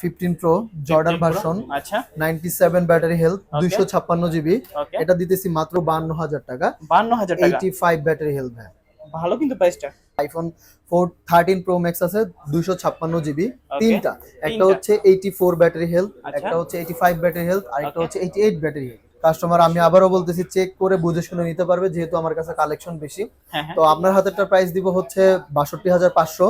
Fifteen pro Jordan version ninety seven battery health দুইশো ছাপ্পান্ন GB এটা দিতেছি মাত্র বান্ন হাজার টাকা। বান্ন হাজার এইটি ফাইভ ব্যাটারি হেলথ হ্যাঁ ভালো কিন্তু প্রাইসটা iPhone four thirteen pro max আছে দুইশো ছাপ্পান্ন জিবি তিনটা। একটা হচ্ছে এইটি ফোর ব্যাটারি হেলথ। একটা হচ্ছে এইটি ফাইভ ব্যাটারি হেলথ আর একটা হচ্ছে eighty eight battery health customer আমি আবারও বলতেছি চেক করে বুঝে শুনে নিতে পারবে যেহেতু আমার কাছে কালেকশন বেশি। হ্যাঁ হ্যাঁ। তো আপনার হাতেরটা প্রাইস দিব হচ্ছে বাষট্টি হাজার পাঁচশো।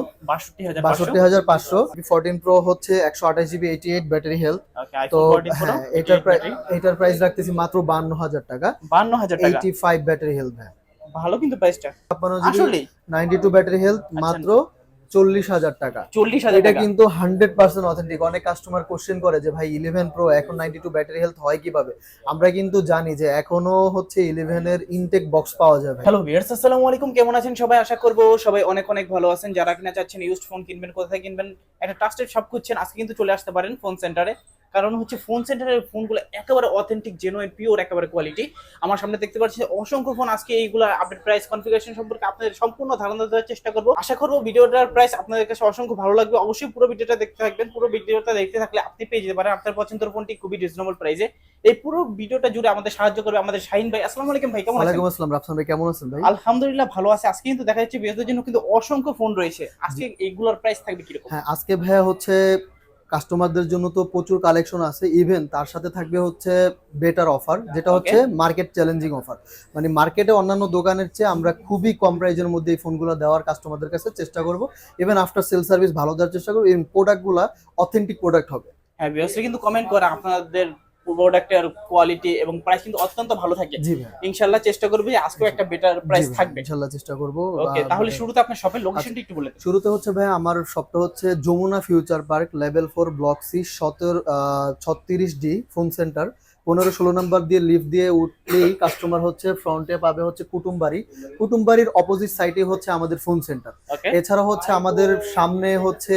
বাষট্টি হাজার পাঁচশো? ফোরটিন প্রো হচ্ছে একশো আঠাশ GB eighty eight battery health তো হ্যাঁ এটার প্রাইস এটার প্রাইস রাখতেছি মাত্র বান্ন হাজার টাকা। বান্ন হাজার এইটি ফাইভ ব্যাটারি হেলথ ভালো কিন্তু প্রাইসটা আসলে নাইনটি টু ব্যাটারি হেলথ মাত্র চল্লিশ হাজার টাকা। চল্লিশ হাজার এটা কিন্তু হান্ড্রেড পার্সেন্ট অথেন্টিক অনেক কাস্টমার কোশ্চেন করে যে ভাই ইলেভেন প্রো এখন নাইনটি টু ব্যাটারি হেলথ হয় কীভাবে? আমরা কিন্তু জানি যে এখনও হচ্ছে ইলেভেন এর ইনটেক বক্স পাওয়া যাবে। হ্যালো ভিয়ার্স আসসালামু আলাইকুম। কেমন আছেন সবাই? আশা করব সবাই অনেক অনেক ভালো আছেন। যারা কিনা চাচ্ছেন ইউজড ফোন কিনবেন কোথায় কিনবেন একটা ট্রাস্টেড শপ খুঁজছেন আজকে কিন্তু চলে আসতে পারেন ফোন সেন্টারে কারণ হচ্ছে ফোন সেন্টারের ফোনগুলো একেবারে অথেন্টিক জেনুইন পিওর একেবারে কোয়ালিটি আমার সামনে দেখতে পাচ্ছি অসংখ্য ফোন আজকে এইগুলো আপডেট প্রাইস কনফিগারেশন সম্পর্কে আপনাদের সম্পূর্ণ ধারণা দেওয়ার চেষ্টা করব। আশা করব ভিডিওটার প্রাইস আপনাদের কাছে অসংখ্য ভালো লাগবে। অবশ্যই পুরো ভিডিওটা দেখতে থাকবেন। পুরো ভিডিওটা দেখতে থাকলে আপনি পেয়ে যেতে পারেন। আপনার পছন্দের ফোনটি খুবই রিজনেবল প্রাইসে এই পুরো ভিডিওটা জুড়ে আমাদের সাহায্য করবে আমাদের শাহিন ভাই। আসসালামু আলাইকুম ভাই কেমন আছেন? ওয়ালাইকুম আসসালাম। রাফসান ভাই কেমন আছেন ভাই? আলহামদুলিল্লাহ ভালো আছে। আজকে কিন্তু দেখা যাচ্ছে বিয়েদের জন্য কিন্তু অসংখ্য ফোন রয়েছে। আজকে এইগুলোর প্রাইস থাকবে কীরকম? হ্যাঁ আজকে ভাইয়া হচ্ছে কাস্টমারদের জন্য তো প্রচুর কালেকশন আছে। ইভেন তার সাথে থাকবে হচ্ছে বেটার অফার যেটা হচ্ছে মার্কেট চ্যালেঞ্জিং অফার মানে মার্কেটে অন্যান্য দোকানের চেয়ে আমরা খুবই কম প্রাইজের মধ্যে এই ফোনগুলো দেওয়ার কাস্টমারদের কাছে চেষ্টা করব। ইভেন আফটার সেল সার্ভিস ভালো দেওয়ার চেষ্টা করব। এই প্রোডাক্টগুলো অথেন্টিক প্রোডাক্ট হবে। হ্যাঁ কিন্তু কমেন্ট করে আপনাদের প্রোডাক্টের কোয়ালিটি এবং প্রাইস কিন্তু অত্যন্ত ভালো থাকে। ইনশাল্লাহ ইনশাআল্লাহ চেষ্টা করবে আজকে একটা বেটার প্রাইস থাকবে। ইনশাল্লাহ চেষ্টা করব। ওকে তাহলে শুরুতে আপনার শপের লোকেশনটা একটু বলে শুরুতে হচ্ছে ভাই আমার শপটা হচ্ছে Jamuna Future Park level 4 block C সতেরো ছত্রিশ ডি ফোন সেন্টার পনেরো ষোলো নাম্বার দিয়ে লিফট দিয়ে উঠলেই কাস্টমার হচ্ছে ফ্রন্টে পাবে হচ্ছে কুটুমবাড়ি। কুটুমবাড়ির অপোজিট সাইডে হচ্ছে আমাদের ফোন সেন্টার এছাড়া হচ্ছে আমাদের সামনে হচ্ছে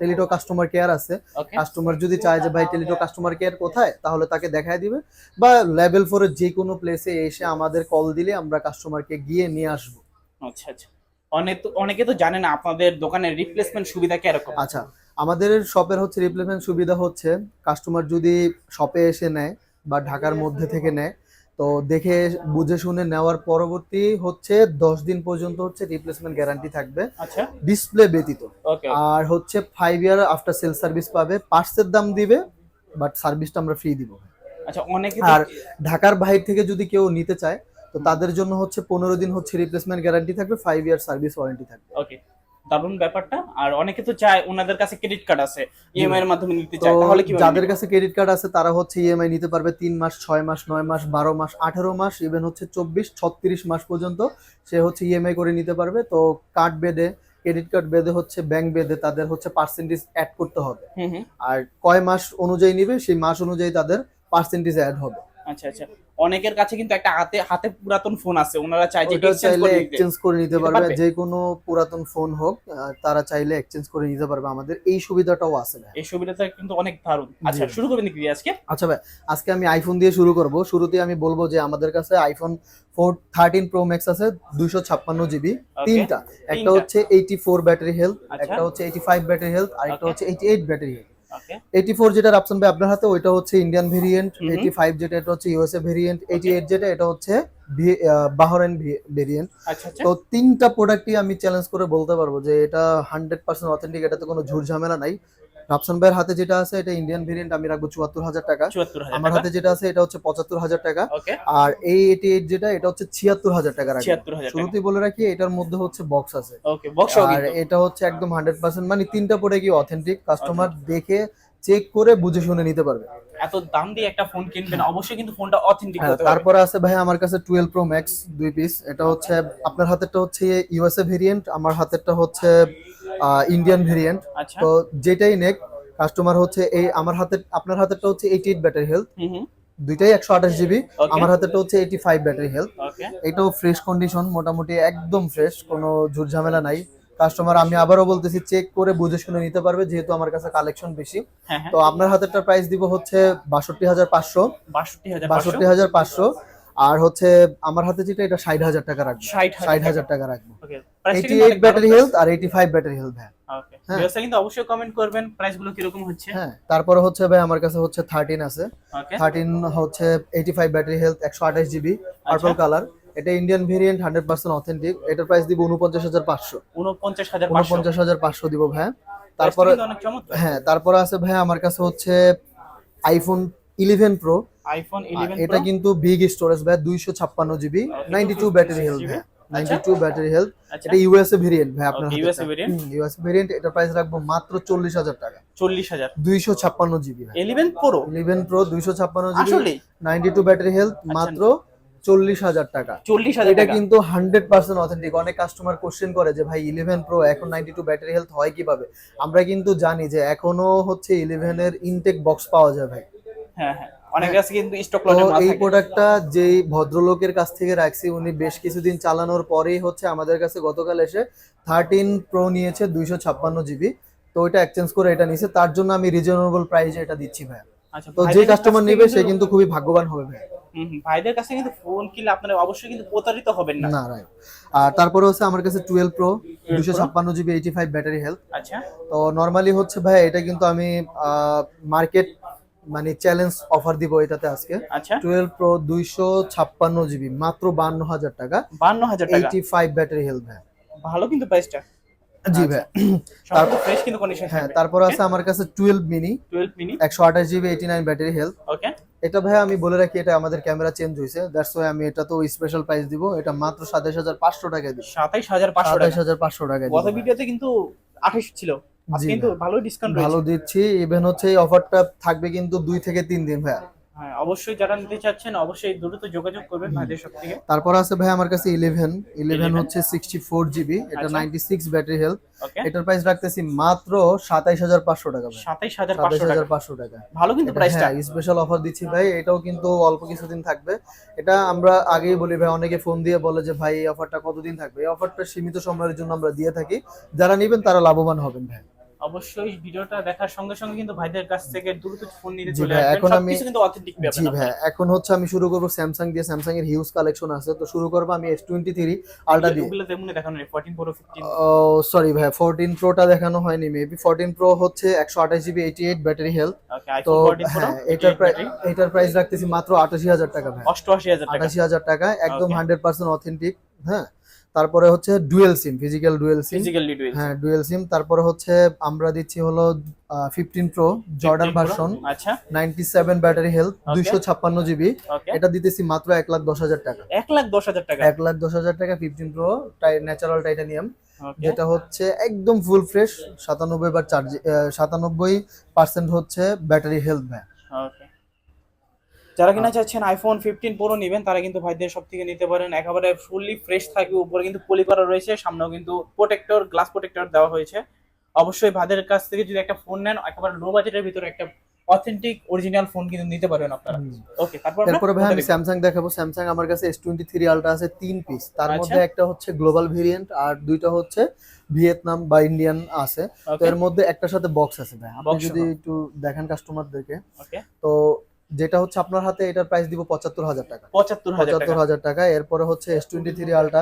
টেলিটো কাস্টমার কেয়ার আছে। কাস্টমার যদি চায় যে ভাই টেলিটো কাস্টমার কেয়ার কোথায়? তাহলে তাকে দেখায় দিবে। বা লেভেল ফোরের যে কোনো প্লেসে এসে আমাদের কল দিলে আমরা কাস্টমারকে গিয়ে নিয়ে আসব। আচ্ছা আচ্ছা। অনেক তো অনেকে তো জানে না আপনাদের দোকানের রিপ্লেসমেন্ট সুবিধা কীরকম? আচ্ছা আমাদের শপের হচ্ছে রিপ্লেসমেন্ট সুবিধা হচ্ছে কাস্টমার যদি শপে এসে নেয় বা ঢাকার মধ্যে থেকে নেয়। তো দেখে বুঝে শুনে নেওয়ার পরবর্তী হচ্ছে দশ দিন পর্যন্ত হচ্ছে রিপ্লেসমেন্ট গ্যারান্টি থাকবে। আচ্ছা। ডিসপ্লে ব্যতীত। আর হচ্ছে five year after sale service পাবে। পার্টসের দাম দিবে বাট সার্ভিসটা আমরা ফ্রি দিব। আচ্ছা অনেকে আর ঢাকার বাইরে থেকে যদি কেউ নিতে চায় তো তাদের জন্য হচ্ছে পনেরো দিন হচ্ছে রিপ্লেসমেন্ট গ্যারান্টি থাকবে ফাইভ ইয়ার সার্ভিস ওয়ারেন্টি থাকবে। ওকে দারুণ ব্যাপারটা। আর অনেকে তো চায় ওনাদের কাছে ক্রেডিট কার্ড আছে ইএমআই এর মাধ্যমে নিতে চায় তাহলে কি যাদের কাছে ক্রেডিট কার্ড আছে তারা হচ্ছে ইএমআই নিতে পারবে তিন মাস ছয় মাস নয় মাস বারো মাস আঠারো মাস ইভেন হচ্ছে চব্বিশ ছত্রিশ মাস পর্যন্ত সে হচ্ছে ইএমআই করে নিতে পারবে। তো কার্ড বেদে ক্রেডিট কার্ড বেদে হচ্ছে ব্যাংক বেদে তাদের হচ্ছে পার্সেন্টেজ অ্যাড করতে হবে। আর কয় মাস অনুযায়ী নিবে সেই মাস অনুযায়ী তাদের পার্সেন্টেজ অ্যাড হবে। আচ্ছা আচ্ছা। অনেকের কাছে কিন্তু একটা হাতে হাতে পুরাতন ফোন আছে। ওনারা চায় যে চাইলে এক্সচেঞ্জ করে নিতে পারবে? যে কোনো পুরাতন ফোন হোক তারা চাইলে এক্সচেঞ্জ করে নিতে পারবে আমাদের। এই সুবিধাটাও আছে ভাই। এই সুবিধাটা কিন্তু অনেক দারুণ। আচ্ছা শুরু করবেন নাকি আজকে? আচ্ছা ভাই আজকে আমি আইফোন দিয়ে শুরু করব। শুরুতে আমি বলব যে আমাদের কাছে iPhone four thirteen pro max আছে দুইশো ছাপ্পান্ন জিবি। তিনটা। একটা হচ্ছে এইটি ফোর ব্যাটারি হেলথ। একটা হচ্ছে এইটি ফাইভ ব্যাটারি হেলথ আর একটা হচ্ছে eighty eight battery health eighty four যেটা রাপসান ভাই আপনার হাতে ওইটা হচ্ছে ইন্ডিয়ান ভেরিয়েন্ট। এইটি ফাইভ যেটা এটা হচ্ছে ইউএসএ ভেরিয়েন্ট এইটি এইট যেটা এটা হচ্ছে বাহরাইন ভেরিয়েন্ট আচ্ছা আচ্ছা। তো তিনটা প্রোডাক্টই আমি চ্যালেঞ্জ করে বলতে পারব যে এটা হান্ড্রেড পার্সেন্ট অথেন্টিক এটাতে কোনো ঝুর ঝামেলা নাই। রাফসান ভাইয়ের হাতে যেটা আছে এটা ইন্ডিয়ান ভেরিয়েন্ট আমি রাখব চুয়াত্তর হাজার টাকা। আমার হাতে যেটা আছে এটা হচ্ছে পঁচাত্তর হাজার টাকা। আর এই এইটি এইট যেটা এটা হচ্ছে ছিয়াত্তর হাজার টাকা রাখব। শুরুতেই বলে রাখি এটার মধ্যে হচ্ছে বক্স আছে। বক্স আর এটা হচ্ছে একদম হান্ড্রেড পার্সেন্ট মানে তিনটা পরে কি অথেন্টিক কাস্টমার দেখে চেক করে বুঝে শুনে নিতে পারবে। এত দাম দিয়ে একটা ফোন কিনবেন অবশ্যই কিন্তু ফোনটা অথেন্টিক হ্যাঁ, হতে তারপরে আছে ভাই আমার কাছে টুয়েলভ প্রো ম্যাক্স দুই পিস এটা হচ্ছে আপনার হাতেরটা হচ্ছে ইউএসএ ভেরিয়েন্ট আমার হাতেরটা হচ্ছে ইন্ডিয়ান ভেরিয়েন্ট আচ্ছা। তো যেটাই নেক কাস্টমার হচ্ছে এই আমার হাতে আপনার হাতেরটা হচ্ছে এইটি এইট ব্যাটারি হেলথ দুইটাই একশো আঠাশ জিবি আমার হাতেরটা হচ্ছে এইটি ফাইভ ব্যাটারি হেলথ এটাও ফ্রেশ কন্ডিশন মোটামুটি একদম ফ্রেশ কোনো ঝুট ঝামেলা নাই। কাস্টমার আমি আবারও বলতেছি চেক করে বুঝে শুনে নিতে পারবে যেহেতু আমার কাছে কালেকশন বেশি। হ্যাঁ হ্যাঁ। তো আপনার হাতেরটা প্রাইস দিব হচ্ছে বাষট্টি হাজার পাঁচশো। বাষট্টি হাজার পাঁচশো। আর হচ্ছে আমার হাতে যেটা এটা ষাট হাজার টাকা রাখব। 60,000 ষাট হাজার টাকা রাখব। Okay eighty eight battery health আর এইটি ফাইভ ব্যাটারি হেলথ হ্যাঁ। ভিউয়ার্সরা কিন্তু অবশ্যই কমেন্ট করবেন প্রাইসগুলো কীরকম হচ্ছে। হ্যাঁ তারপরে হচ্ছে ভাই আমার কাছে হচ্ছে থার্টিন আছে। ওকে থার্টিন হচ্ছে এইটি ফাইভ ব্যাটারি হেলথ একশো আঠাশ জিবি। পার্পল কালার এটা Indian variant hundred percent authentic এটার প্রাইস দিব উনপঞ্চাশ হাজার পাঁচশো। উনপঞ্চাশ হাজার উনপঞ্চাশ হাজার পাঁচশো দিব ভাই। তারপরে হ্যাঁ তারপরে আছে ভাই আমার কাছে হচ্ছে আইফোন ইলেভেন প্রো আইফোন এটা কিন্তু বিগ স্টোরেজ ভাই দুইশো ছাপ্পান্ন GB ninety two battery health ভাই। নাইনটি টু ব্যাটারি হেলথ এটা ইউএসএ ভেরিয়েন্ট ভাই আপনার USA variant। ইউএসএ ভেরিয়েন্ট এটা প্রাইস রাখব মাত্র চল্লিশ হাজার টাকা। চল্লিশ হাজার। দুইশো ছাপ্পান্ন GB eleven pro eleven pro দুইশো ছাপ্পান্ন জিবি আসলে নাইনটি টু ব্যাটারি হেলথ মাত্র চল্লিশ হাজার টাকা। চল্লিশ হাজার এটা কিন্তু হান্ড্রেড পার্সেন্ট অথেন্টিক অনেক কাস্টমার কোশ্চেন করে যে ভাই ইলেভেন প্রো এখন নাইনটি টু ব্যাটারি হেলথ হয় কীভাবে? আমরা কিন্তু জানি যে এখনও হচ্ছে ইলেভেন এর ইনটেক বক্স পাওয়া যায় ভাই। হ্যাঁ হ্যাঁ। অনেক কাছে কিন্তু স্টক তো লটের মাল এই প্রোডাক্টটা যেই ভদ্রলোকের কাছ থেকে রাখছি উনি বেশ কিছুদিন চালানোর পরেই হচ্ছে আমাদের কাছে গতকাল এসে থার্টিন প্রো নিয়েছে দুইশো ছাপ্পান্ন জিবি তো ওইটা এক্সচেঞ্জ করে এটা নিয়েছে। তার জন্য আমি রিজনেবল প্রাইসে এটা দিচ্ছি ভাই আচ্ছা তো যে কাস্টমার নেবে সে কিন্তু খুবই ভাগ্যবান হবে ভাই ভাইদের কাছে কিন্তু ফোন কিনলে আপনারা অবশ্যই কিন্তু প্রতারিত হবেন না। না রাইট আর তারপরে হচ্ছে আমার কাছে টুয়েলভ প্রো দুশো ছাপ্পান্ন GB eighty five battery health আচ্ছা। তো নর্মালি হচ্ছে ভাই এটা কিন্তু আমি মার্কেট মানে চ্যালেঞ্জ অফার দিব এটাতে আজকে। আচ্ছা। টুয়েলভ প্রো দুইশো ছাপ্পান্ন জিবি মাত্র বান্ন হাজার টাকা। বান্ন হাজার টাকা? এইটি ফাইভ ব্যাটারি হেলথ ভাই। ভালো কিন্তু প্রাইসটা জি ভাই। তারপর ফ্রেশ কিন্তু কন্ডিশন হ্যাঁ তারপর আছে আমার কাছে টুয়েলভ মিনি টুয়েলভ মিনিট একশো আঠাশ GB eighty nine battery health okay এটা ভাই আমি বলে রাখি এটা আমাদের ক্যামেরা চেঞ্জ হয়েছে। দ্যাটস ওয়াই আমি এটা তো স্পেশাল প্রাইস দিব। এটা মাত্র সাতাশ হাজার পাঁচশো টাকা দিব সাতাইশ হাজার পাঁচশো সাতাশ টাকা হাজার পাঁচশো টাকা গত ভিডিওতে কিন্তু আঠাশ ছিল। আজকে জি কিন্তু ভালো ডিসকাউন্ট ভালো দিচ্ছি। ইভেন হচ্ছে এই অফারটা থাকবে কিন্তু দুই থেকে তিন দিন ভাইয়া। হ্যাঁ অবশ্যই যারা নিতে চাচ্ছেন অবশ্যই দ্রুত যোগাযোগ করবেন ভাইদের সব থেকে। তারপর আছে ভাই আমার কাছে ইলেভেন ইলেভেন 11 হচ্ছে সিক্সটি ফোর জিবি এটা আচ্ছা। নাইনটি সিক্স ব্যাটারি হেলথ এটার প্রাইস রাখতেছি মাত্র সাতাইশ হাজার পাঁচশো টাকা ভাই সাতাইশ হাজার সাতাইশ পাঁচশো হাজার টাকা পাঁচশো টাকা। ভালো কিন্তু প্রাইসটা স্পেশাল অফার দিচ্ছি ভাই। এটাও কিন্তু অল্প কিছুদিন থাকবে। এটা আমরা আগেই বলি ভাই অনেকে ফোন দিয়ে বলে যে ভাই এই অফারটা কতদিন থাকবে? এই অফারটা সীমিত সময়ের জন্য আমরা দিয়ে থাকি। যারা নেবেন তারা লাভবান হবেন ভাই। অবশ্যই ভিডিওটা দেখার সঙ্গে সঙ্গে কিন্তু ভাইদের কাছ থেকে দ্রুত ফোন নিতে চলে আসবেন। এখন আমি- কিন্তু অথেন্টিক জি পাবেন ভাই এখন হচ্ছে আমি শুরু করব স্যামসাং দিয়ে। স্যামসাং এর হিউজ কালেকশন আছে। তো শুরু করব আমি এস টোয়েন্টি থ্রি আলট্রা দিয়ে। ওগুলো তেমনি দেখানো নেই fourteen pro fifteen oh sorry ভাই ফোরটিন প্রোটা দেখানো হয়নি মেবি ফোরটিন প্রো হচ্ছে একশো আঠাশ GB eighty eight battery health তো হ্যাঁ এটার প্রাইস এটার প্রাইস রাখতেছি মাত্র আটাশি হাজার টাকা ভাই। অষ্টআশি হাজার টাকা। আটাশি হাজার টাকা একদম Okay. হান্ড্রেড পার্সেন্ট অথেন্টিক হ্যাঁ। তারপরে হচ্ছে dual sim physical dual sim. Physical details হ্যাঁ ডুয়েল সিম। তারপরে হচ্ছে আমরা দিচ্ছি হলো ফিফটিন প্রো জর্ডান ভার্সন আচ্ছা। Ninety seven battery health Okay. দুইশো ছাপ্পান্ন জিবি এটা দিতেছি মাত্র এক লাখ দশ হাজার টাকা। এক লাখ দশ হাজার টাকা। এক লাখ দশ হাজার টাকা ফিফটিন প্রো টাই ন্যাচারাল টাইটানিয়াম যেটা হচ্ছে একদম ফুল ফ্রেশ সাতানব্বই বার চার্জ সাতানব্বই পার্সেন্ট হচ্ছে ব্যাটারি হেলথ ওকে যারা কিনা চাচ্ছেন আইফোন ফিফটিন প্রো নেবেন তারা কিন্তু ভাইদের সব থেকে নিতে পারেন। একেবারে ফুললি ফ্রেশ থাকবে উপরে কিন্তু পলি করা রয়েছে সামনেও কিন্তু প্রোটেক্টর গ্লাস প্রোটেক্টর দেওয়া হয়েছে। অবশ্যই ভাইদের কাছ থেকে যদি একটা ফোন নেন একেবারে লো বাজেটের ভিতরে একটা অথেন্টিক অরিজিনাল ফোন কিন্তু নিতে পারবেন আপনারা। ওকে তারপর আমরা ভাই আমি স্যামসাং দেখাবো। স্যামসাং আমার কাছে এস টোয়েন্টি থ্রি আলট্রা আছে তিন পিস তার আচ্ছা। মধ্যে একটা হচ্ছে গ্লোবাল ভেরিয়েন্ট আর দুইটা হচ্ছে ভিয়েতনাম বা ইন্ডিয়ান আছে। তো এর মধ্যে একটার সাথে বক্স আছে ভাই। আপনি যদি একটু দেখেন কাস্টমারদেরকে তো যেটা হচ্ছে আপনার হাতে এটার প্রাইস দিব পঁচাত্তর হাজার টাকা। পঁচাত্তর পঁচাত্তর টাকা। হাজার টাকা এরপরে হচ্ছে এস টোয়েন্টি থ্রি আলটা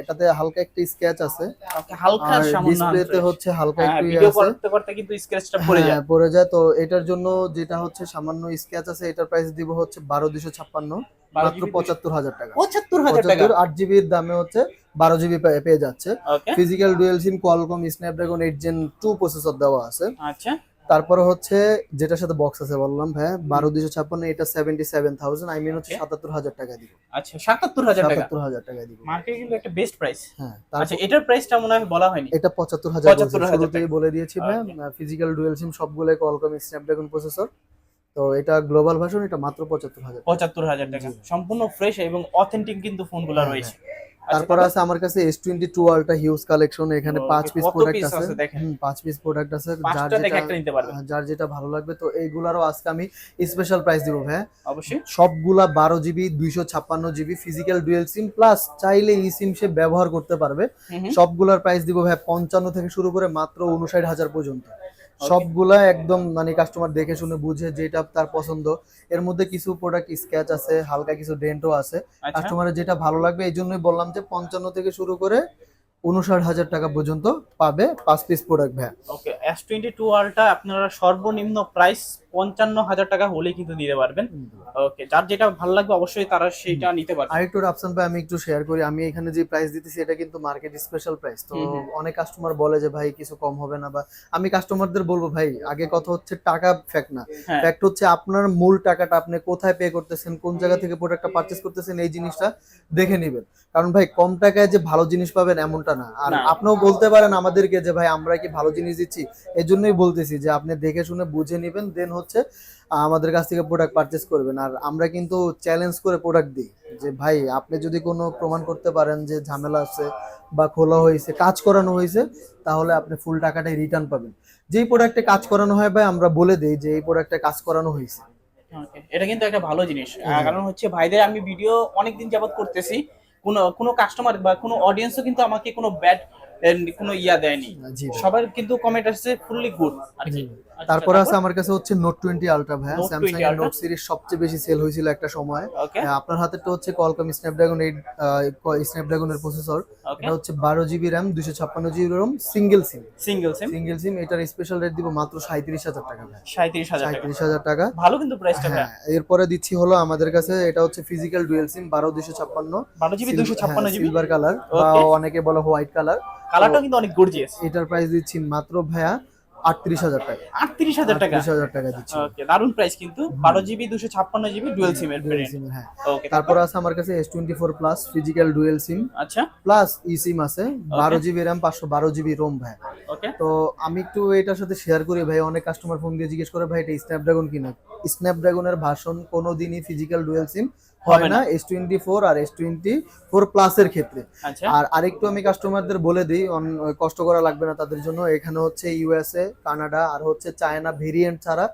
এটাতে হালকা একটা স্ক্যাচ আছে। হালকা ডিসপ্লেতে হচ্ছে হালকা হ্যাঁ, একটু ভিডিও আছে। করতে করতে কিন্তু স্ক্র্যাচটা পড়ে যায়। হ্যাঁ, পড়ে যায়। তো এটার জন্য যেটা হচ্ছে সামান্য স্ক্যাচ আছে এটার প্রাইস দিব হচ্ছে বারো দুশো ছাপ্পান্ন মাত্র পঁচাত্তর হাজার টাকা। পঁচাত্তর হাজার টাকা? আট জিবির দামে হচ্ছে বারো জিবি পেয়ে যাচ্ছে। Physical dual sim Qualcomm Snapdragon eight gen two processor দেওয়া আছে। আচ্ছা। তারপরে হচ্ছে যেটার সাথে বক্স আছে বললাম হ্যাঁ বারো দুশো ছাপ্পান্ন এটা seventy seven thousand I mean হচ্ছে. সাতাত্তর হাজার টাকা দিব। আচ্ছা সাতাত্তর হাজার টাকা? সাতাত্তর হাজার টাকা দিব। মার্কেটে কিন্তু একটা বেস্ট প্রাইস হ্যাঁ আচ্ছা এটার প্রাইসটা মনে হয় বলা হয়নি। এটা পঁচাত্তর হাজার 75,000 শুরুতেই বলে দিয়েছি ভাই ফিজিক্যাল ডুয়েল সিম সবগুলো কোয়ালকম স্ন্যাপড্রাগন প্রসেসর তো এটা গ্লোবাল ভার্সন এটা মাত্র পঁচাত্তর হাজার পঁচাত্তর হাজার টাকা। সম্পূর্ণ ফ্রেশ এবং অথেন্টিক কিন্তু ফোনগুলো হ্যাঁ, রয়েছে। তারপর আছে আমার কাছে S twenty two ultra huge collection এখানে পাঁচ পিস প্রোডাক্ট আছে? পাঁচ পিস প্রোডাক্ট আছে যার যেটা পারবেন। যার যেটা ভালো লাগবে তো এইগুলারও আজকে আমি স্পেশাল প্রাইস দিব ভাই অবশ্যই। সবগুলা বারো জিবি দুইশো ছাপ্পান্ন GB physical dual sim plus চাইলে ই সিম সে ব্যবহার করতে পারবে। সবগুলার প্রাইস দিব ভাই পঞ্চান্ন থেকে শুরু করে মাত্র উনষাট হাজার পর্যন্ত। সবগুলা একদম মানে কাস্টমার দেখে শুনে বুঝে যেটা তার পছন্দ। এর মধ্যে কিছু প্রোডাক্ট স্ক্যাচ আছে হালকা কিছু ডেন্টও আছে। আচ্ছা। কাস্টমারের যেটা ভালো লাগবে এই জন্যই বললাম যে পঞ্চান্ন থেকে শুরু করে উনষাট হাজার টাকা পর্যন্ত পাবে পাঁচ piece product okay S twenty two ultra আপনারা সর্বনিম্ন প্রাইস পঞ্চান্ন হাজার টাকা হলেই কিন্তু নিতে পারবেন। ওকে যার যেটা ভালো লাগবে অবশ্যই তারা নিতে পারবে। আরেকটু রাফসান ভাই আমি একটু শেয়ার করি। আমি এখানে যে প্রাইস দিতেছি এটা কিন্তু মার্কেট স্পেশাল প্রাইস তো। অনেক কাস্টমার বলে যে ভাই কিছু কম হবে না। বা আমি কাস্টমারদের বলব ভাই আগে কথা হচ্ছে টাকা ফ্যাক্ট না। ফ্যাক্ট হচ্ছে আপনার মূল টাকাটা আপনি কোথায় পে করতেছেন কোন জায়গা থেকে প্রোডাক্টটা পারচেস করতেছেন এই জিনিসটা দেখে নেবেন। কারণ ভাই কম টাকায় যে ভালো জিনিস পাবেন এমনটা না। আর আপনিও বলতে পারেন আমাদেরকে যে ভাই আমরা কি ভালো জিনিস দিচ্ছি? এই জন্যই বলতেছি যে আপনি দেখে শুনে বুঝে নেবেন দেন হচ্ছে আমাদের কাছ থেকে প্রোডাক্ট পারচেস করবেন। আর আমরা কিন্তু চ্যালেঞ্জ করে প্রোডাক্ট দিই যে ভাই আপনি যদি কোনো প্রমাণ করতে পারেন যে ঝামেলা আছে বা খোলা হয়েছে কাজ করানো হয়েছে তাহলে আপনি ফুল টাকাটাই রিটার্ন পাবেন। যেই প্রোডাক্টে কাজ করানো হয় ভাই আমরা বলে দিই যে এই প্রোডাক্টে কাজ করানো হয়েছে। এটা কিন্তু একটা ভালো জিনিস। আহ, কারণ হচ্ছে ভাইদের আমি ভিডিও অনেকদিন যাবত করতেছি। কোনো কোনো কাস্টমার বা কোনো অডিয়েন্সও কিন্তু আমাকে কোনো ব্যাড কোনো ইয়া দেয়নি। সবার কিন্তু কমেন্ট আসছে ফুললি গুড আর কি। তারপরে আছে আমার কাছে হচ্ছে নোট টোয়েন্টি আলট্রা ভাই স্যামসাং এর নোট সিরিজ সবচেয়ে বেশি সেল হয়েছিল একটা সময়। আপনার হ্যাঁ, তো হচ্ছে কলকম স্ন্যাপড্রাগন এইট স্ন্যাপড্রাগন এর প্রসেসর এটা হচ্ছে বারো জিবি র্যাম দুশো ছাপ্পান্ন GB ROM single sim single sim single sim এটার স্পেশাল রেট দিব মাত্র সাঁত্রিশ হাজার টাকা সাঁত্রিশ হাজার টাকা। সাঁত্রিশ হাজার টাকা। ভালো কিন্তু প্রাইসটা হ্যাঁ এরপরে দিচ্ছি হলো আমাদের কাছে এটা হচ্ছে ফিজিক্যাল ডুয়েল সিম বারো দুশো ছাপ্পান্ন। বারো জিবি দুশো ছাপ্পান্ন জিবি সিলভার কালার বা অনেকে বলে হোয়াইট কালার কালারটা কিন্তু অনেক গর্জিয়াস এটার প্রাইস দিচ্ছি মাত্র ভাইয়া আটত্রিশ হাজার টাকা। আটত্রিশ হাজার টাকা? আটত্রিশ হাজার টাকা দিচ্ছি। ওকে দারুণ প্রাইস কিন্তু। বারো জিবি দুশো ছাপ্পান্ন জিবি ডুয়েল সিম এর ডুয়েল সিম হ্যাঁ। ওকে তারপর? আছে আমার কাছে S twenty four plus physical dual sim আচ্ছা। প্লাস ই সিম আছে বারো জিবি র্যাম পাঁচশো বারো জিবি রোম ভাই। ওকে তো আমি একটু এটার সাথে শেয়ার করি ভাই। অনেক কাস্টমার ফোন দিয়ে জিজ্ঞেস করে ভাই এটা স্ন্যাপড্রাগন কিনা? স্ন্যাপড্রাগনের ভার্সন কোনোদিনই ফিজিক্যাল ডুয়েল সিম হয় না? এস টোয়েন্টি ফোর আর এস টোয়েন্টি ফোর প্লাসের ক্ষেত্রে। আচ্ছা। আর আরেকটু আমি কাস্টমারদের বলে দিই কষ্ট করা লাগবে না তাদের জন্য। এখানে হচ্ছে ইউএসএ কানাডা আর হচ্ছে চায়না ভেরিয়েন্ট ছাড়া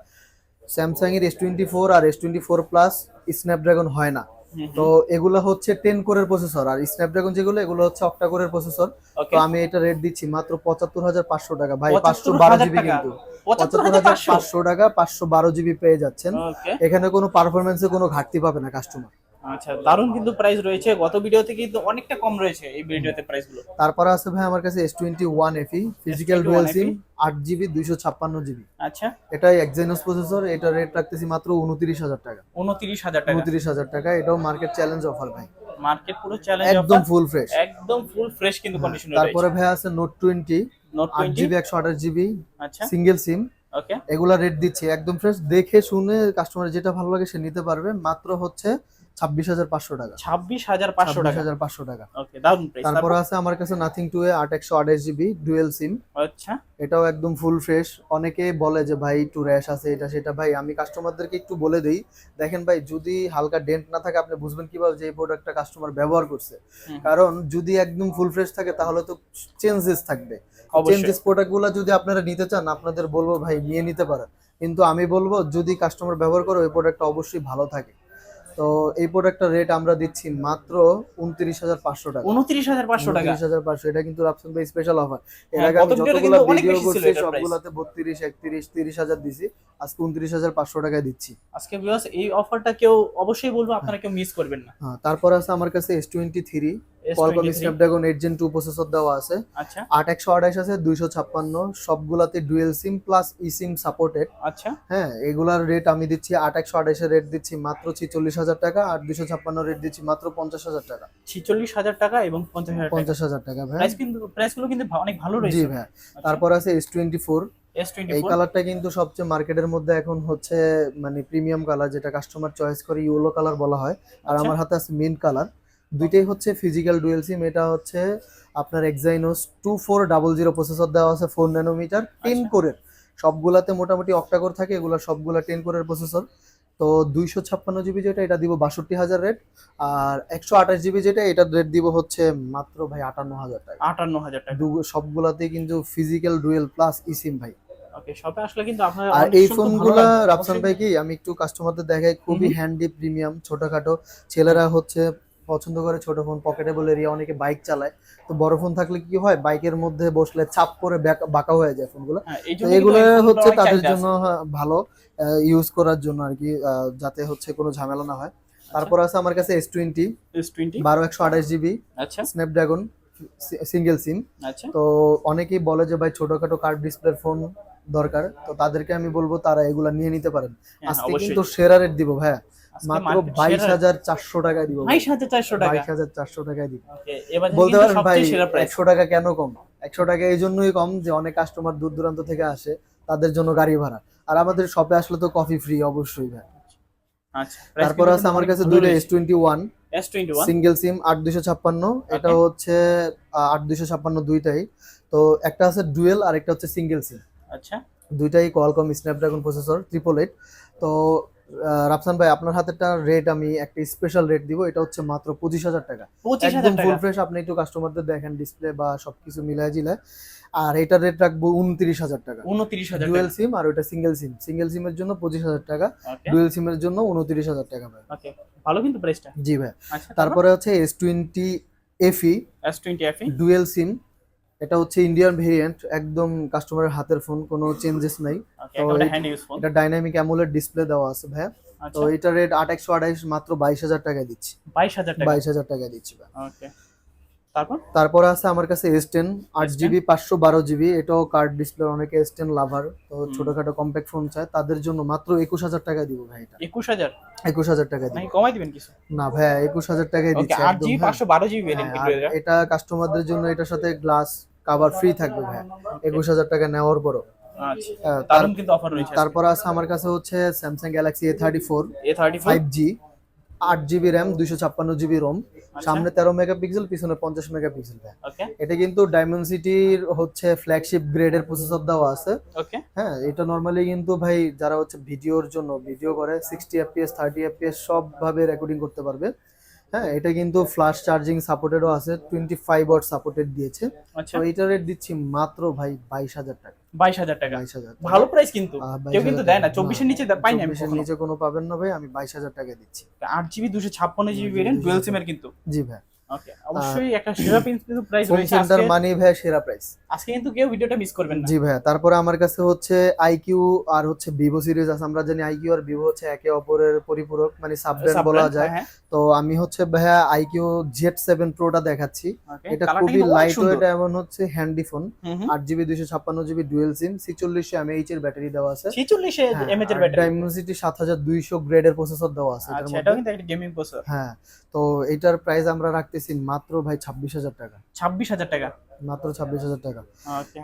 স্যামসাং এর এস টোয়েন্টি ফোর আর S twenty four plus Snapdragon হয় না। তো এগুলো হচ্ছে টেন কোরের প্রসেসর আর স্ন্যাপড্রাগন যেগুলো এগুলো হচ্ছে অক্টা কোরের প্রসেসর তো আমি এটা রেট দিচ্ছি মাত্র পঁচাত্তর হাজার পাঁচশো টাকা। ভাই পাঁচশো বারো জিবি কিন্তু। পঁচাত্তর হাজার পাঁচশো? টাকা পাঁচশো বারো জিবি পেয়ে যাচ্ছেন। এখানে কোনো পারফরমেন্সে কোনো ঘাটতি পাবে না কাস্টমার আচ্ছা দারুণ কিন্তু প্রাইস রয়েছে। গত ভিডিওতে কিন্তু অনেকটা কম রয়েছে এই ভিডিওতে প্রাইসগুলো। তারপরে আছে ভাই আমার কাছে S twenty one FE physical S21 dual FE SIM আট জিবি দুইশো ছাপ্পান্ন জিবি আচ্ছা। এটাই এক্সাইনোস প্রসেসর এটা রেট রাখতেছি মাত্র উনত্রিশ হাজার টাকা। উনত্রিশ হাজার টাকা। উনত্রিশ হাজার টাকা এটাও মার্কেট চ্যালেঞ্জ অফার ভাই। মার্কেট পুরো চ্যালেঞ্জ একদম ফুল ফ্রেশ একদম ফুল ফ্রেশ কিন্তু কন্ডিশনে তারপরে রয়েছে। ভাই আছে নোট টোয়েন্টি নোট আট টোয়েন্টি জিবি একশো আঠাশ জিবি আচ্ছা। সিঙ্গেল সিম ওকে এগুলা রেট দিচ্ছি একদম ফ্রেশ দেখে শুনে কাস্টমার যেটা ভালো লাগে সে নিতে পারবে। মাত্র হচ্ছে ছাব্বিশ হাজার পাঁচশো টাকা। ছাব্বিশ হাজার পাঁচশো টাকা? হাজার পাঁচশো টাকা। ওকে দারুণ প্রাইস তারপর আছে আমার কাছে নাথিং টু এ আট একশো আঠাশ জিবি ডুয়েল সিম আচ্ছা। এটাও একদম ফুল ফ্রেশ অনেকে বলে যে ভাই একটু র্যাশ আছে এটা সেটা। ভাই আমি কাস্টমারদেরকে একটু বলে দেই। দেখেন ভাই যদি হালকা ডেন্ট না থাকে আপনি বুঝবেন কীভাবে যে এই প্রোডাক্টটা কাস্টমার ব্যবহার করছে। কারণ যদি একদম ফুল ফ্রেশ থাকে তাহলে তো চেঞ্জেস থাকবে। চেঞ্জেস প্রোডাক্টগুলো যদি আপনারা নিতে চান আপনাদের বলব ভাই নিয়ে নিতে পারেন। কিন্তু আমি বলব যদি কাস্টমার ব্যবহার করে ওই প্রোডাক্টটা অবশ্যই ভালো থাকে। তো এই প্রোডাক্টটার রেট আমরা দিচ্ছি মাত্র উনত্রিশ হাজার পাঁচশো টাকা। উনত্রিশ হাজার পাঁচশো টাকা। উনত্রিশ হাজার পাঁচশো এটা কিন্তু রাফসান ভাই স্পেশাল অফার এর আগে আমি যতগুলো ভিডিও করছি সবগুলোতে বত্রিশ একত্রিশ তিরিশ হাজার দিছি। আজকে উনত্রিশ হাজার পাঁচশো টাকায় দিচ্ছি। আজকে ভিউয়ার্স এই অফারটা কেউ অবশ্যই বলব আপনারা কেউ মিস করবেন না। হ্যাঁ তারপর আছে আমার কাছে S twenty three S23 Qualcomm Snapdragon eight gen two processor দেওয়া আছে। আচ্ছা। আট একশো আঠাশ আছে দুইশো ছাপ্পান্ন। সবগুলাতে dual SIM plus e SIM supported আচ্ছা। হ্যাঁ এগুলার রেট আমি দিচ্ছি আট একশো আঠাশের রেট দিচ্ছি মাত্র ছিচল্লিশ হাজার টাকা আর দুশো ছাপ্পান্ন রেট দিচ্ছি মাত্র পঞ্চাশ হাজার টাকা। ছিচল্লিশ হাজার টাকা এবং পঞ্চাশ হাজার টাকা। পঞ্চাশ হাজার টাকা ভাই। প্রাইস কিন্তু প্রাইসগুলো কিন্তু অনেক ভালো জি ভাই। তারপর আছে এস টোয়েন্টি ফোর এই কালারটা কিন্তু সবচেয়ে মার্কেটের মধ্যে এখন হচ্ছে মানে প্রিমিয়াম কালার যেটা কাস্টমার চয়েস করে ইয়েলো কালার বলা হয়। আর আচ্ছা। আমার হাতে আছে মিন্ট কালার দুইটাই হচ্ছে ফিজিক্যাল ডুয়েল সিম এটা হচ্ছে আপনার Exynos two four double zero processor দেওয়া আছে ফোর ন্যানোমিটার টেন। কোরের সবগুলাতে মোটামুটি অক্টাকোর থাকে এগুলো সবগুলা টেন কোরের প্রসেসর তো দুইশো ছাপ্পান্ন জিবি যেটা এটা দিব বাষট্টি হাজার রেট আর একশো আঠাশ জিবি যেটা এটার রেট দিব হচ্ছে মাত্র ভাই আটান্ন হাজার টাকা। আটান্ন হাজার টাকা। সবগুলাতেই কিন্তু ফিজিক্যাল ডুয়েল প্লাস ইসিম ভাই। ওকে শপে আসলে কিন্তু আপনার আর এই ফোনগুলা রাফসান ভাই কি আমি একটু কাস্টমারদের দেখাই খুবই। হ্যান্ডি প্রিমিয়াম ছোটখাটো। ছেলেরা হচ্ছে পছন্দ করে ছোট ফোন পকেটেবল এরিয়া অনেকে বাইক চালায়। তো বড় ফোন থাকলে কি হয়? বাইকের মধ্যে বসলে চাপ করে বাঁকা হয়ে যায় ফোনগুলো হ্যাঁ এগুলো হচ্ছে তাদের জন্য হ্যাঁ, ভালো ইউজ করার জন্য আর কি যাতে হচ্ছে কোনো ঝামেলা না হয়। তারপর আছে আমার কাছে এস টোয়েন্টি এস টোয়েন্টি বারো একশো আঠাশ জিবি আচ্ছা। স্ন্যাপড্রাগন সিঙ্গেল সিম আচ্ছা। তো অনেকেই বলে যে ভাই ছোটখাটো কার্ড ডিসপ্লের ফোন দরকার। তো তাদেরকে আমি বলব তারা এগুলা নিয়ে নিতে পারেন। হ্যাঁ, আজকে কিন্তু সেরা রেট দিব ভাই আজকে মাত্র বাইশ হাজার চারশো টাকায় দিব বাইশ হাজার চারশো টাকা। বাইশ হাজার চারশো টাকায় দিব। বলতে পারেন ভাই একশো টাকা কেন কম? একশো টাকা এই জন্যই কম যে অনেক কাস্টমার দূর দূরান্ত থেকে আসে তাদের জন্য গাড়ি ভাড়া। আর আমাদের শপে আসলে তো কফি ফ্রি অবশ্যই ভাই। আচ্ছা। তারপর আছে আমার কাছে দুটো S twenty one single SIM আট দুশো ছাপ্পান্ন। এটা হচ্ছে আট দুশো ছাপ্পান্ন দুইটাই। তো একটা আছে ডুয়েল আর একটা হচ্ছে সিঙ্গেল সিম আচ্ছা। দুইটাই Qualcomm Snapdragon processor triple eight তো রাফসান ভাই আপনার হাতেরটা রেট আমি একটা স্পেশাল রেট দিব এটা হচ্ছে মাত্র পঁচিশ হাজার টাকা। একদম ফুল ফ্রেশ আপনি একটু কাস্টমারদের দেখেন ডিসপ্লে বা সবকিছু মিলাই জিলে আর এটার রেট রাখব উনত্রিশ হাজার টাকা। উনত্রিশ হাজার ডুয়েল সিম আর ওটা সিঙ্গেল সিম সিঙ্গেল সিমের জন্য পঁচিশ হাজার টাকা। ডুয়েল সিমের জন্য উনত্রিশ হাজার টাকা ভাই। ভালো কিন্তু প্রাইসটা জি ভাই। আচ্ছা তারপরে? হচ্ছে S twenty FE S twenty F dual SIM এটা হচ্ছে ইন্ডিয়ান ভেরিয়েন্ট একদম কাস্টমারের হাতের ফোন কোনো চেঞ্জেস নাই। তো এটা ডাইনামিক অ্যামোলেড ডিসপ্লে দেওয়া আছে ভাই তো আচ্ছা এটা রেট আট একশো আঠাইশ মাত্র বাইশ হাজার টাকায় দিচ্ছি। বাইশ হাজার টাকা? বাইশ হাজার টাকায় দিচ্ছি ভাই ওকে তারপর? তারপরে আছে আমার কাছে এস টেন আট S10 জিবি পাঁচশো বারো জিবি এটাও কার্ড ডিসপ্লে অনেকে এস টেন লাভার তো ছোটখাটো কম্প্যাক্ট ফোন চায় তাদের জন্য মাত্র একুশ হাজার টাকা দিব ভাই এটা। একুশ হাজার? একুশ হাজার টাকা দিব। নাকি কমাই দিবেন কিছু? না ভাই একুশ হাজার টাকায় দিচ্ছি আট জিবি হ্যাঁ। পাঁচশো বারো জিবি এটা। কাস্টমারদের জন্য এটার সাথে গ্লাস কাভার ফ্রি থাকবে ভাই একুশ হাজার টাকা নেওয়ার পরও। আচ্ছা। তারপর আছে আমার কাছে হচ্ছে Samsung Galaxy A thirty four five G আট জিবি র্যাম দুইশো ছাপ্পান্ন জিবি রোম আচ্ছা। সামনে তেরো মেগাপিক্সেল পিছনে পঞ্চাশ মেগাপিক্সেল এটা কিন্তু ডায়মন্সিটির হচ্ছে ফ্ল্যাগশিপ গ্রেডের প্রসেসর দেওয়া আছে। হ্যাঁ এটা নর্মালি কিন্তু ভাই যারা হচ্ছে ভিডিওর জন্য ভিডিও করে সিক্সটি এফপিএস থার্টি এফপিএস সব ভাবে রেকর্ডিং করতে পারবে। হ্যাঁ এটা কিন্তু ফ্লাশ চার্জিং সাপোর্টেডও আছে টোয়েন্টি ফাইভ ওয়াট সাপোর্টেড দিয়েছে। আচ্ছা। তো এটা রেট দিচ্ছি মাত্র ভাই বাইশ হাজার টাকা। বাইশ হাজার টাকা। বাইশ হাজার ভালো প্রাইস কিন্তু। কেউ কিন্তু দেয় না। চব্বিশের নিচে পাই না আমি 24 এর নিচে কোনো পাবেন না ভাই আমি বাইশ হাজার টাকা দিচ্ছি। আট জিবি দুশো ছাপ্পান্ন জিবি ভেরিয়েন্ট ডুয়েল সিমের কিন্তু। জি ভাই। ওকে অবশ্যই একটা সেরা কিন্তু প্রাইস রয়েছে আজকে। মানি ভাই সেরা প্রাইস আজকে কিন্তু কেউ ভিডিওটা মিস করবেন না। জি ভাইয়া তারপরে আমার কাছে হচ্ছে আইকিউ আর হচ্ছে ভিভো সিরিজ আছে। আমরা জানি আইকিউ আর ভিভো হচ্ছে একে অপরের পরিপূরক মানে বলা যায়। হ্যাঁ, তো আমি হচ্ছে ভাইয়া আইকিউ জেড সেভেন প্রোটা দেখাচ্ছি। এটা খুবই লাইট ওয়েট এবং হচ্ছে হ্যান্ডি ফোন। আট জিবি দুইশো ছাপ্পান্ন জিবি ডুয়েল সিম ছিচল্লিশশো এমএইচ এর ব্যাটারি দেওয়া আছে। ছেচল্লিশে এমএচ এর ব্যাটারি ডাইমেনসিটি সাত হাজার দুইশো গ্রেডের প্রসেসর দেওয়া আছে। এটার আচ্ছা মধ্যে। হ্যাঁ তো এটার প্রাইস আমরা রাখতেছি মাত্র ভাই ছাব্বিশ হাজার টাকা। ছাব্বিশ হাজার টাকা? মাত্র ছাব্বিশ হাজার টাকা।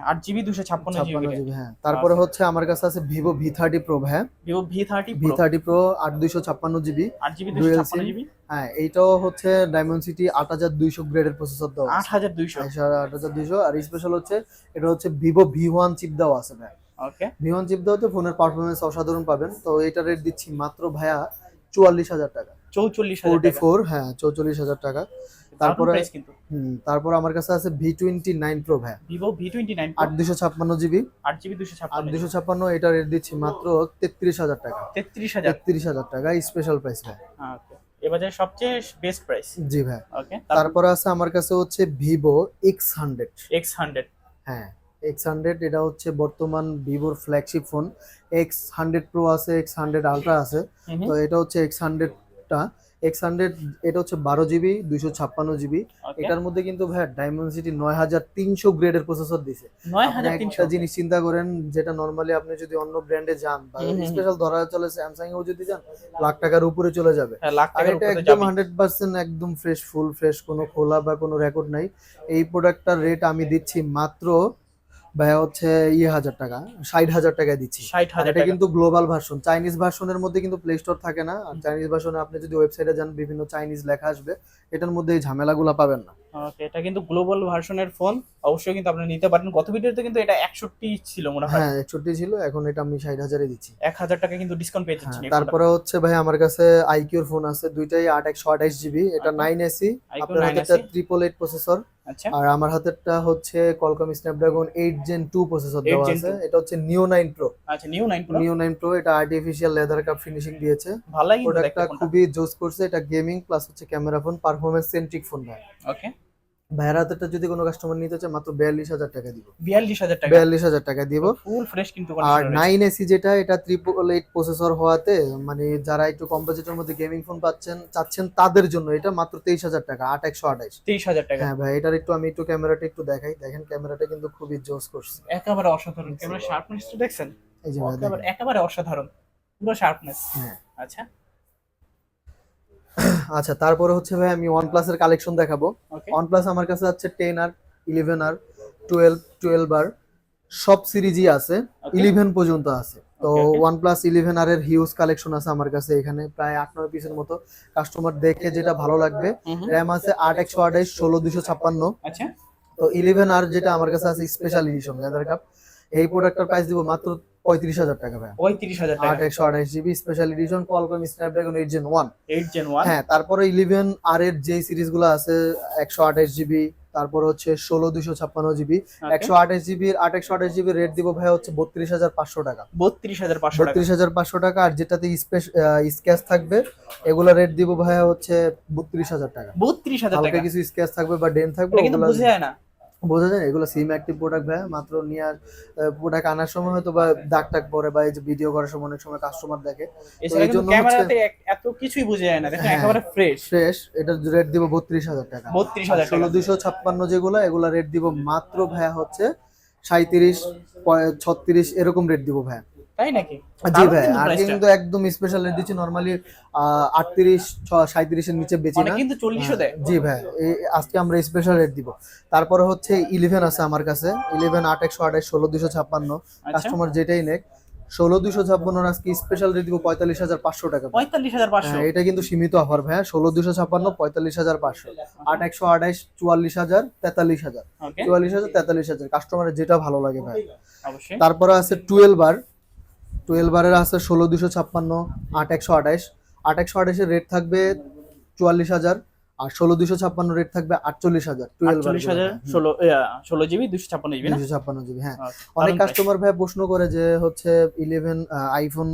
আট জিবি দুশো ছাপ্পান্ন জিবি হ্যাঁ। তারপরে হচ্ছে আমার কাছে আছে ভিভো ভি থার্টি প্রো হ্যাঁ। Vivo V thirty V thirty Pro আট দুইশো ছাপ্পান্ন জিবি আট জিবি দুশো ছাপ্পান্ন জিবি হ্যাঁ এইটাও হচ্ছে ডায়মন্ড সিটি আট হাজার দুইশো গ্রেডের প্রসেসর দেওয়া আট হাজার দুইশো? আট হাজার দুইশো। আর স্পেশাল হচ্ছে এটা হচ্ছে ভিভো ভি ওয়ান চিপ দেওয়া আছে ভাই। ওকে ভি ওয়ান চিপ দেওয়াতে ফোনের পারফরমেন্স অসাধারণ পাবেন। তো এটা রেট দিচ্ছি মাত্র ভাইয়া চুয়াল্লিশ হাজার টাকা। চৌচল্লিশ হাজার ফোরটি টাকা ফোর হ্যাঁ চৌচল্লিশ হাজার টাকা। তারপরে তারপরে আমার কাছে আছে ভি টোয়েন্টি নাইন প্রো ভাই। ভিভো ভি টোয়েন্টি নাইন আট দুশো ছাপ্পান্ন জিবি। আট জিবি দুশো আট দুশো ছাপ্পান্ন এটা রেট দিচ্ছি মাত্র তেত্রিশ হাজার টাকা। তেত্রিশ হাজার। তেত্রিশ হাজার টাকা স্পেশাল প্রাইস ভাই। এবারে সবচেয়ে বেস্ট প্রাইস জি ভাই। ওকে তারপরে আছে আমার কাছে হচ্ছে Vivo X hundred. X hundred. হ্যাঁ এক্স হান্ড্রেড এটা হচ্ছে বর্তমান ভিভোর flagship phone X hundred Pro আছে এক্স হান্ড্রেড আলট্রা আছে। তো এটা হচ্ছে এক্স হান্ড্রেডটা এক্স হান্ড্রেড এটা হচ্ছে বারো জিবি দুইশো ছাপ্পান্ন জিবি এটার মধ্যে কিন্তু ভাই ডায়মন্সিটি নয় হাজার তিনশো গ্রেডের প্রসেসর দিছে। একটা জিনিস চিন্তা করেন যেটা নর্মালি আপনি যদি অন্য ব্র্যান্ডে যান বা। স্পেশাল ধরা চলে স্যামসাং এও যদি যান লাখ টাকার উপরে চলে যাবে। হ্যাঁ আর এটা একদম হান্ড্রেড পার্সেন্ট একদম ফ্রেশ ফুল ফ্রেশ কোনো খোলা বা কোনো রেকর্ড নাই। এই প্রোডাক্টটার রেট আমি দিচ্ছি মাত্র ভাইয়া হচ্ছে ইয়ে হাজার টাকা ষাট হাজার টাকায় দিচ্ছি। ষাট হাজার এটা কিন্তু গ্লোবাল ভার্সন চাইনিজ ভার্সনের মধ্যে কিন্তু প্লে স্টোর থাকে না। আর চাইনিজ ভার্সনে আপনি যদি ওয়েবসাইটে যান বিভিন্ন চাইনিজ লেখা আসবে এটার মধ্যে এই ঝামেলাগুলো পাবেন না। ওকে এটা কিন্তু গ্লোবাল ভার্সনের ফোন অবশ্যই কিন্তু আপনারা নিতে পারেন। গত ভিডিওতে কিন্তু এটা একষট্টি ছিল মনে হয়। হ্যাঁ একষট্টি ছিল এখন এটা আমি ষাট হাজারে দিচ্ছি। এক হাজার টাকা কিন্তু ডিসকাউন্ট পেয়ে যাচ্ছেন হ্যাঁ, তারপরে হচ্ছে ভাই আমার কাছে আইকিউর ফোন আছে দুইটাই আট একশো আঠাশ জিবি এটা. নাইন এসি আপনার 9SE হাতেরটা ট্রিপল এইট প্রসেসর আচ্ছা। আর আমার হাতেরটা হচ্ছে Qualcomm Snapdragon eight Gen two processor দেওয়া আছে। এটা হচ্ছে নিও নাইন প্রো আচ্ছা new nine Pro Neo nine Pro এটা আর্টিফিশিয়াল লেদার কাপ ফিনিশিং দিয়েছে। ভালো লাগে কিন্তু দেখতে প্রোডাক্টটা খুবই জোস করছে এটা গেমিং প্লাস হচ্ছে camera phone performance centric phone ভাই। ওকে। ভাইয়ের হাতেরটা যদি কোনো কাস্টমার নিতে চায় মাত্র বিয়াল্লিশ হাজার টাকা দিব। বিয়াল্লিশ হাজার টাকা? বিয়াল্লিশ হাজার টাকা দিব। ফুল ফ্রেশ কিন্তু আর নাইন এসি যেটা এটা ট্রিপল এইট প্রসেসর হওয়াতে মানে যারা একটু কম বাজেটের মধ্যে গেমিং ফোন পাচ্ছেন চাচ্ছেন তাদের জন্য এটা মাত্র তেইশ হাজার টাকা আট একশো আঠাইশ তেইশ হাজার টাকা। হ্যাঁ ভাই এটার একটু আমি একটু ক্যামেরাটা একটু দেখাই। দেখেন ক্যামেরাটা কিন্তু খুবই জোস করছে। একেবারে অসাধারণ। ক্যামেরা দেখছেন? এই যে একেবারে অসাধারণ। পুরো শার্পনেস হ্যাঁ। আচ্ছা। আচ্ছা তারপরে হচ্ছে ভাই আমি ওয়ান প্লাসের কালেকশন দেখাবো। ওয়ান প্লাস আমার কাছে আছে টেন আর ইলেভেন আর টুয়েলভ টুয়েলভ আর সব সিরিজই আছে ইলেভেন পর্যন্ত আছে। তো. ওয়ান প্লাস ইলেভেন আর এর হিউজ কালেকশন আছে আমার কাছে এখানে প্রায় আট নয় পিসের মতো। কাস্টমার দেখে যেটা ভালো লাগবে র্যাম আছে আট একশো আঠাইশ ষোলো দুশো ছাপ্পান্ন। আচ্ছা। তো ইলেভেন আর যেটা আমার কাছে আছে স্পেশাল এডিশন লেদার কাপ এই প্রোডাক্টটার প্রাইস দিব মাত্র পঁয়ত্রিশ হাজার টাকা ভাই পঁয়ত্রিশ হাজার টাকা। একশো আঠাইশ GB special edition Qualcomm Snapdragon eight Gen one eight Gen one হ্যাঁ তারপরে ইলেভেন আর এর যে সিরিজগুলো আছে একশো আঠাশ জিবি তারপর হচ্ছে ষোলো দুশো ছাপ্পান্ন জিবি একশো আঠাশ জিবির আট একশো আঠাশ জিবি রেট দিব ভাই হচ্ছে বত্রিশ হাজার পাঁচশো টাকা। বত্রিশ হাজার পাঁচশো টাকা। বত্রিশ হাজার পাঁচশো টাকা আর যেটাতে স্ক্যাচ থাকবে এগুলা রেট দিব ভাই হচ্ছে বত্রিশ হাজার টাকা। বত্রিশ হাজার টাকা। কিছু স্ক্যাচ থাকবে বা ডেন থাকবে কিন্তু বুঝে যায় না। বোঝা যায় এগুলো সিম অ্যাক্টিভ প্রোডাক্ট ভাই মাত্র নিয়ে আর প্রোডাক্ট আনার সময় হয়তো বা দাগ টাগ পরে বা এই যে ভিডিও করার সময় অনেক সময় কাস্টমার দেখে। এই জন্য ক্যামেরাতে এত কিছুই বুঝে যায় না দেখেন হ্যাঁ। একেবারে ফ্রেশ ফ্রেশ এটা রেট দিব বত্রিশ হাজার টাকা। বত্রিশ হাজার ষোলো টাকা। দুইশো ছাপ্পান্ন যেগুলো এগুলা রেট দিব মাত্র ভাইয়া হচ্ছে সাঁত্রিশ ছত্রিশ এরকম রেট দিব ভাইয়া। তাই নাকি? জি ভাই আর কিন্তু একদম স্পেশাল রেট দিচ্ছি নর্মালি আটত্রিশ সাঁত্রিশের নিচে বেচি না। কিন্তু চল্লিশও দেয়। জি ভাই আজকে আমরা স্পেশাল রেট দিব। তারপরে হচ্ছে ইলেভেন আছে আমার কাছে। ইলেভেন আট একশো আঠাশ ষোলো দুশো ছাপ্পান্ন। আচ্ছা। কাস্টমার যেটাই নেক ষোলো দুশো ছাপ্পান্ন আজকে স্পেশাল রেট দিব পঁয়তাল্লিশ হাজার পাঁচশো টাকা পঁয়তাল্লিশ হাজার পাঁচশো। হ্যাঁ, এটা কিন্তু সীমিত অফার ভাইয়া ষোলো দুশো ছাপ্পান্ন পঁয়তাল্লিশ হাজার পাঁচশো। আট একশো আঠাশ চুয়াল্লিশ হাজার তেতাল্লিশ হাজার। চুয়াল্লিশ হাজার তেতাল্লিশ হাজার কাস্টমারের যেটা ভালো লাগে ভাই। তারপরে আছে টুয়েলভ আর টুয়েলভ বারের আছে ষোলো দুশো ছাপ্পান্ন, আট একশো আঠাশ। আট একশো আঠাশের রেট থাকবে চুয়াল্লিশ হাজার। আর ষোলো দুশো ছাপ্পান্ন রেট থাকবে আটচল্লিশ হাজার আটচল্লিশ হাজার ষোলো ষোলো জিবি দুশো ছাপ্পান্ন জিবি দুশো ছাপ্পান্ন জিবি হ্যাঁ। অনেক কাস্টমার ভাই প্রশ্ন করে যে হচ্ছে ইলেভেন আইফোন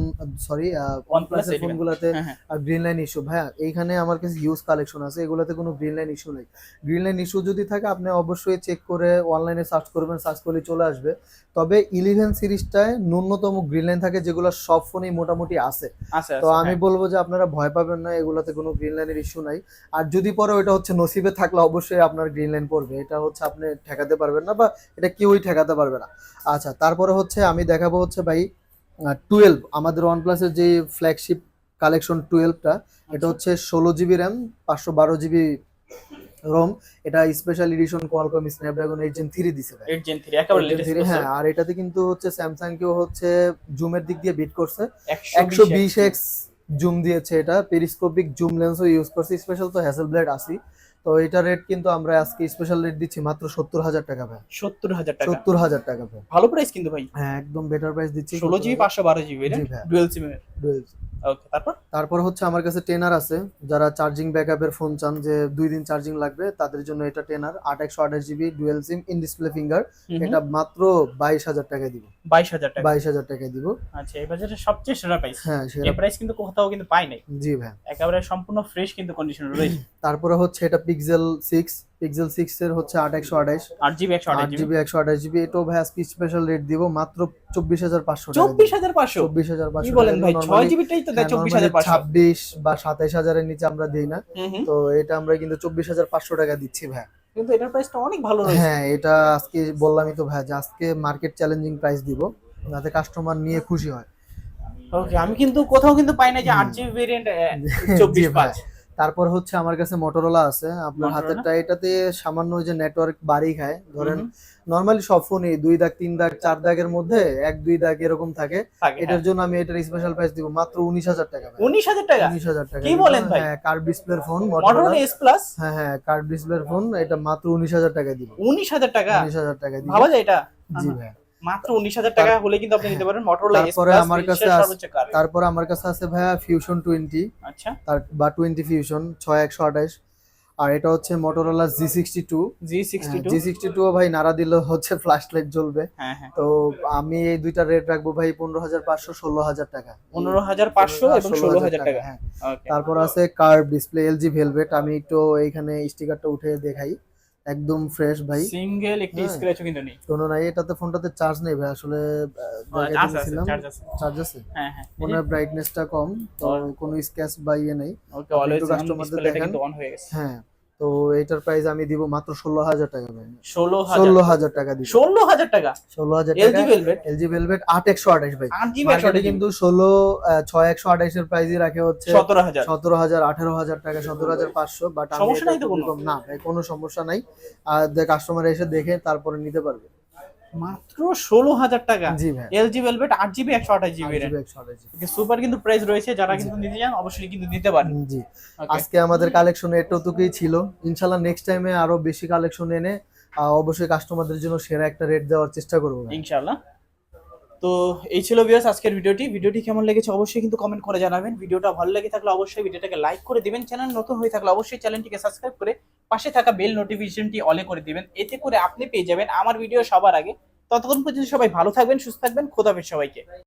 সরি ওয়ানপ্লাস 11 ফোনগুলোতে। গ্রিন লাইন ইস্যু ভাইয়া এইখানে আমার কাছে হিউজ কালেকশন আছে এগুলোতে কোনো গ্রিন লাইন ইস্যু নেই। গ্রিন লাইন ইস্যু যদি থাকে আপনি অবশ্যই চেক করে অনলাইনে সার্চ করবেন সার্চ করলে চলে আসবে। তবে ইলেভেন সিরিজটায় ন্যূনতম গ্রিন লাইন থাকে যেগুলো সব ফোনেই মোটামুটি আছে। আছে তো আমি হ্যাঁ। বলব যে আপনারা ভয় পাবেন না এগুলোতে কোনো গ্রিন লাইনের ইস্যু নাই। আর যদি পরে ওইটা হচ্ছে নসিবে থাকলে অবশ্যই আপনার গ্রিন লাইন পড়বে। এটা হচ্ছে আপনি ঠেকাতে পারবেন না বা এটা কেউই ঠেকাতে পারবে না। আচ্ছা তারপরে হচ্ছে আমি দেখাবো হচ্ছে ভাই টুয়েলভ আমাদের ওয়ান প্লাসের যে ফ্ল্যাগশিপ কালেকশন টুয়েলভটা এটা আচ্ছা। হচ্ছে ষোলো জিবি র্যাম পাঁচশো বারো জিবি রোম এটা special edition Qualcomm Snapdragon eight Gen three দিছে ভাই। এইট জেন থ্রি একেবারে Eight Gen লেটেস্ট 3 হ্যাঁ আর এটাতে কিন্তু হচ্ছে স্যামসাং কেও হচ্ছে জুমের দিক দিয়ে বিট করছে। একশো বিশ এক্স জুম দিয়েছে এটা। পেরিস্কোপিক জুম লেন্সও ইউজ করছি স্পেশাল তো হ্যাসেল ব্লেড আসি তো এটা রেট কিন্তু আমরা আজকে স্পেশাল রেট দিচ্ছি মাত্র সত্তর হাজার টাকা ভাই। সত্তর হাজার টাকা। সত্তর হাজার টাকা ভাই। ভালো প্রাইস কিন্তু ভাই। হ্যাঁ একদম বেটার প্রাইস দিচ্ছি। ষোলো জিবি পাঁচশো বারো জিবি। ডুয়েল সিমের ওকে তারপর? তারপর হচ্ছে আমার কাছে টেনার আছে যারা চার্জিং ব্যাকআপের ফোন চান যে দুই দিন চার্জিং লাগবে তাদের জন্য এটা টেনার আট একশো আঠাশ GB dual SIM in display finger এটা মাত্র বাইশ হাজার টাকায় দিব। বাইশ হাজার টাকা। বাইশ হাজার টাকা দিব। আচ্ছা এই বাজারে সবচেয়ে সেরা প্রাইস হ্যাঁ সেটা প্রাইস কিন্তু কোথাও কিন্তু পাই নাই। জি ভাই। একেবারে সম্পূর্ণ ফ্রেশ কিন্তু কন্ডিশন রয়েছে। তারপরে হচ্ছে এটা পিক্সেল সিক্স পিক্সেল সিক্স এর হচ্ছে আট একশো আঠাশ। আট জিবি একশো আট আঠাশ জিবি। জিবি একশো আঠাশ জিবি। এটাও ভাই আজকে স্পেশাল রেট দিব মাত্র চব্বিশ হাজার পাঁচশো চব্বিশ হাজার পাঁচশো? চব্বিশ হাজার কি বলেন ভাই? ছয় জিবিটাই তো হ্যাঁ, দেয় চব্বিশ হাজার পাঁচশো। ছাব্বিশ বা সাতাইশ হাজারের নিচে আমরা দিই না। তো এটা আমরা কিন্তু চব্বিশ হাজার পাঁচশো টাকা দিচ্ছি ভাই। কিন্তু এটার প্রাইসটা অনেক ভালো রয়েছে। হ্যাঁ এটা আজকে বললামই তো ভাই আজকে মার্কেট চ্যালেঞ্জিং প্রাইস দিব যাতে কাস্টমার নিয়ে খুশি হয়। ওকে আমি কিন্তু কোথাও কিন্তু পাই না যে আট জিবি ভেরিয়েন্ট চব্বিশ জি ভাই। পাঁচ। তারপর হচ্ছে আমার কাছে মোটরোলা আছে। আপনার? হাতেরটা এটাতে সামান্য যে নেটওয়ার্ক বাড়ি খায়। ধরেন নর্মালি সব ফোনই দুই দাগ তিন দাগ চার দাগের মধ্যে এক দুই দাগ এরকম থাকে। এটার জন্য আমি এটার স্পেশাল প্রাইস দিব মাত্র উনিশ হাজার টাকা। উনিশ হাজার টাকা? উনিশ হাজার টাকা। কি বলেন ভাই? হ্যাঁ কার্ড ডিসপ্লের ফোন মটোরোলা এস প্লাস হ্যাঁ হ্যাঁ কার্ড ডিসপ্লের ফোন এটা মাত্র উনিশ হাজার টাকা দিব। উনিশ হাজার টাকা? উনিশ হাজার টাকা দিব। ভাবা যায় এটা? জি ভাই মাত্র উনিশ হাজার টাকা হলে কিন্তু আপনি নিতে পারেন মটোরোলা তারপরে আমার কাছে তারপর আমার কাছে আছে ভাইয়া ফিউশন টোয়েন্টি আচ্ছা। তার বা টোয়েন্টি ফিউশন ছয় একশো আঠাশ। আর এটা হচ্ছে Motorola G sixty two G sixty two G sixty two ভাই নাড়া দিলে হচ্ছে ফ্ল্যাশ লাইট জ্বলবে। হ্যাঁ হ্যাঁ। তো আমি এই দুইটা রেট রাখব ভাই পনেরো হাজার পাঁচশো ষোলো হাজার টাকা। পনেরো হাজার পাঁচশো এবং ষোলো হাজার টাকা। হ্যাঁ। তারপর আছে কার্ভ ডিসপ্লে এলজি ভেলভেট আমি একটু এইখানে স্টিকারটা উঠে দেখাই। একদম ফ্রেশ ভাই। সিঙ্গেল একটি। স্ক্র্যাচও কিন্তু নেই। কোনো নাই এটাতে ফোনটাতে চার্জ নেই ভাই আসলে চার্জ আছে। চার্জ আছে। হ্যাঁ হ্যাঁ। মনে হয় ব্রাইটনেসটা কম তো কোনো স্ক্র্যাচ বা ইয়ে নেই। ওকে অলওয়েজ কাস্টমারদের দেখান। কিন্তু অন হয়ে গেছে। হ্যাঁ। তো এটার প্রাইস আমি দিব মাত্র ষোলো হাজার টাকা ভাই। ষোলো ষোলো হাজার টাকা দিব। ষোলো হাজার টাকা? ষোলো হাজার এলজি ভেলভেট এলজি ভেলভেট আট একশো আঠাশ ভাই। মার্কেটে কিন্তু ষোলো ছয় একশো আঠাশের প্রাইসই রাখে হচ্ছে সতেরো হাজার সতেরো হাজার আঠারো হাজার টাকা সতেরো হাজার পাঁচশো বাট সমস্যা নাই তো কোনো? না ভাই কোনো সমস্যা নাই। আর কাস্টমার এসে দেখে তারপরে নিতে পারবে। মাত্র ষোলো হাজার টাকা। এলজি ভেলভেট আট জিবি একশো আঠাশ জিবি সুপার কিন্তু প্রাইস রয়েছে যারা কিন্তু নিতে চান অবশ্যই কিন্তু নিতে পারেন। জি। আজকে আমাদের কালেকশন এটুকুই ছিল। ইনশাল্লাহ নেক্সট টাইমে আরও বেশি কালেকশন এনে অবশ্যই কাস্টমারদের জন্য সেরা একটা রেট দেওয়ার চেষ্টা করব ভাই। তো এই ছিল বিয়াস আজকের ভিডিওটি। ভিডিওটি কেমন লেগেছে অবশ্যই কিন্তু কমেন্ট করে জানাবেন। ভিডিওটা ভালো লেগে থাকলে অবশ্যই ভিডিওটাকে লাইক করে দিবেন। চ্যানেল নতুন হয়ে থাকলে অবশ্যই চ্যানেলটিকে সাবস্ক্রাইব করে পাশে থাকা বেল নোটিফিকেশনটি অলে করে দিবেন। এতে করে আপনি পেয়ে যাবেন আমার ভিডিও সবার আগে। ততক্ষণ পর্যন্ত সবাই ভালো থাকবেন, সুস্থ থাকবেন। খোদাবেন সবাইকে।